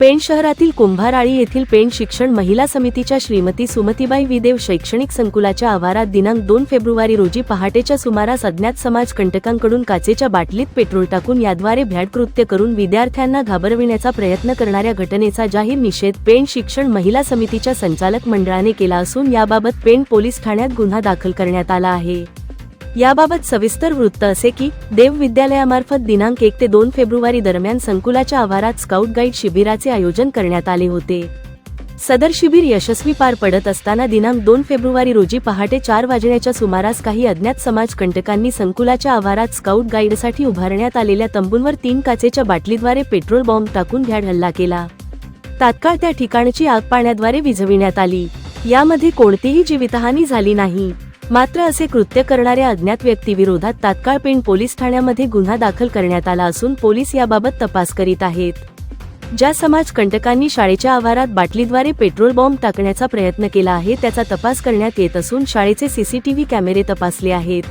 पेण शहरातील कुंभाराळी येथील पेण शिक्षण महिला समितीच्या श्रीमती सुमतीबाई विदेव शैक्षणिक संकुलाच्या आवारात दिनांक दोन फेब्रुवारी रोजी पहाटेच्या सुमारास अज्ञात समाज कंटकांकडून काचेच्या बाटलीत पेट्रोल टाकून याद्वारे भ्याड कृत्य करून विद्यार्थ्यांना घाबरविण्याचा प्रयत्न करणाऱ्या घटनेचा जाहीर निषेध पेण शिक्षण महिला समितीच्या संचालक मंडळाने केला असून याबाबत पेण पोलीस ठाण्यात गुन्हा दाखल करण्यात आला आहे. याबाबत सविस्तर वृत्त असे की देव विद्यालयामार्फत दिनांक एक ते दोन फेब्रुवारी दरम्यान संकुलाच्या आवारात स्काउट गाईड शिबिराचे आयोजन करण्यात आले होते. सदर शिबिर यशस्वी पार पडत असताना दिनांक दोन फेब्रुवारी रोजी पहाटे चार वाजण्याच्या सुमारास काही अज्ञात समाज कंटकांनी संकुलाच्या आवारात स्काउट गाईडसाठी उभारण्यात आलेल्या तंबूंवर तीन काचेच्या बाटलीद्वारे पेट्रोल बॉम्ब टाकून घ्याड हल्ला केला. तात्काळ त्या ठिकाणची आग पाण्याद्वारे विझविण्यात आली. यामध्ये कोणतीही जीवितहानी झाली नाही. मात्र असे कृत्य करणाऱ्या अज्ञात व्यक्तीविरोधात तात्काळ पेण पोलीस ठाण्यामध्ये गुन्हा दाखल करण्यात आला असून पोलीस याबाबत तपास करीत आहेत. ज्या समाज कंटकांनी शाळेच्या आवारात बाटलीद्वारे पेट्रोल बॉम्ब टाकण्याचा प्रयत्न केला आहे त्याचा तपास करण्यात येत असून शाळेचे सीसीटीव्ही कॅमेरे तपासले आहेत.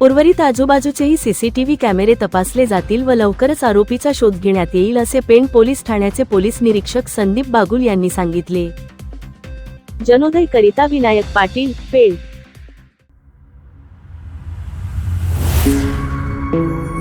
उर्वरित आजूबाजूचेही सीसीटीव्ही कॅमेरे तपासले जातील व लवकरच आरोपीचा शोध घेण्यात येईल असे पेण पोलीस ठाण्याचे पोलीस निरीक्षक संदीप बागुल यांनी सांगितले. जनोदय करिता विनायक पाटील पेण Thank you.